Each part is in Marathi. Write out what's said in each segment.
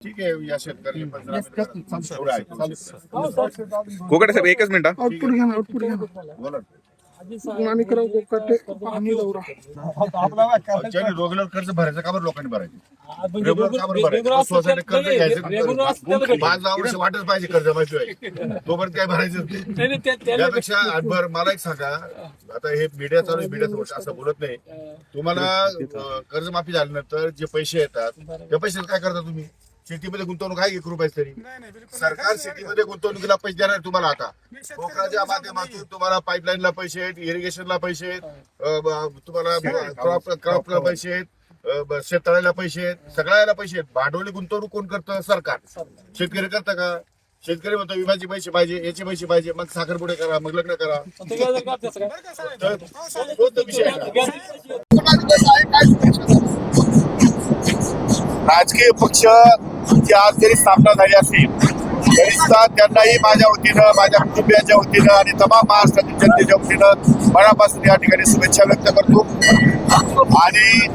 ठीक आहे या आहे. कोकटे साहेब एकच मिनिट हा. आउटपुट घ्या ना आउटपुट घ्या बोला आणि करा कोकटे आणि ज्यांनी रेग्युलर कर्ज भरायचं का बरं लोकांनी भरायचं? रेग्युलर का बरं भरायचं? स्वतःने कर्ज घ्यायचं दहा वर्ष वाटच पाहिजे कर्ज माहिती तोपर्यंत काय भरायचं? त्यापेक्षा आठभर मला एक सांगा. आता हे मीडिया चालू आहे मीडिया असं बोलत नाही. तुम्हाला अं, कर्जमाफी झाल्यानंतर जे पैसे येतात त्या पैशात काय करता तुम्ही? शेतीमध्ये गुंतवणूक आहे एक रुपयाची तरी. सरकार शेतीमध्ये गुंतवणुकीला पैसे देणार आहे तुम्हाला आता. पोखराच्या माध्यमातून तुम्हाला पाईपलाईनला पैसे आहेत इरिगेशनला पैसे आहेत अं, ब- तुम्हाला क्रॉप क्रॉपला पैसे आहेत अं, ब- शेततळ्याला पैसे आहेत सगळ्याला पैसे आहेत. भांडवली गुंतवणूक कोण करतं? सरकार. शेतकरी करतं का? शेतकरी म्हणतो विमाचे पैसे पाहिजे याचे पैसे पाहिजे मग साखरपुडे करा मग लग्न करा. तर तोच तर विषय आहे राजकीय पक्ष ची आज जरी स्थापना झाली असेल तरी सुद्धा त्यांनाही माझ्या वतीनं माझ्या कुटुंबियांच्या वतीनं आणि तमाम महाराष्ट्रातील जनतेच्या वतीनं मनापासून या ठिकाणी शुभेच्छा व्यक्त करतो. आणि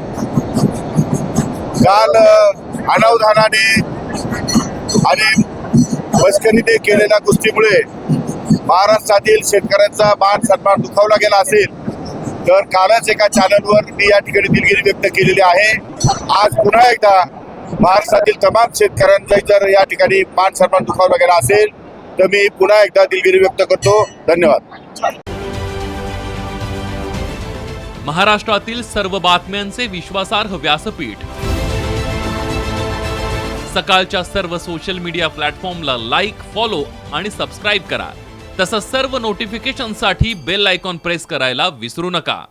काल अनावधानाने आणि मस्करीने केलेल्या गोष्टीमुळे महाराष्ट्रातील शेतकऱ्यांचा मान सन्मान दुखावला गेला असेल तर कालच एका चॅनलवर मी या ठिकाणी दिलगिरी व्यक्त केलेली आहे. आज पुन्हा एकदा महाराष्ट्रातील तमाम शेतकऱ्यांचा जर या ठिकाणी मान सन्मान दुखावला गेला असेल तर मी पुन्हा एकदा दिलगिरी व्यक्त करतो. धन्यवाद. महाराष्ट्रातील सर्व बातम्यांचे विश्वासार्ह व्यासपीठ. सकाळच्या सर्व सोशल मीडिया प्लॅटफॉर्मला लाईक फॉलो आणि सबस्क्राईब करा. तसंच सर्व नोटिफिकेशनसाठी बेल आयकॉन प्रेस करायला विसरू नका.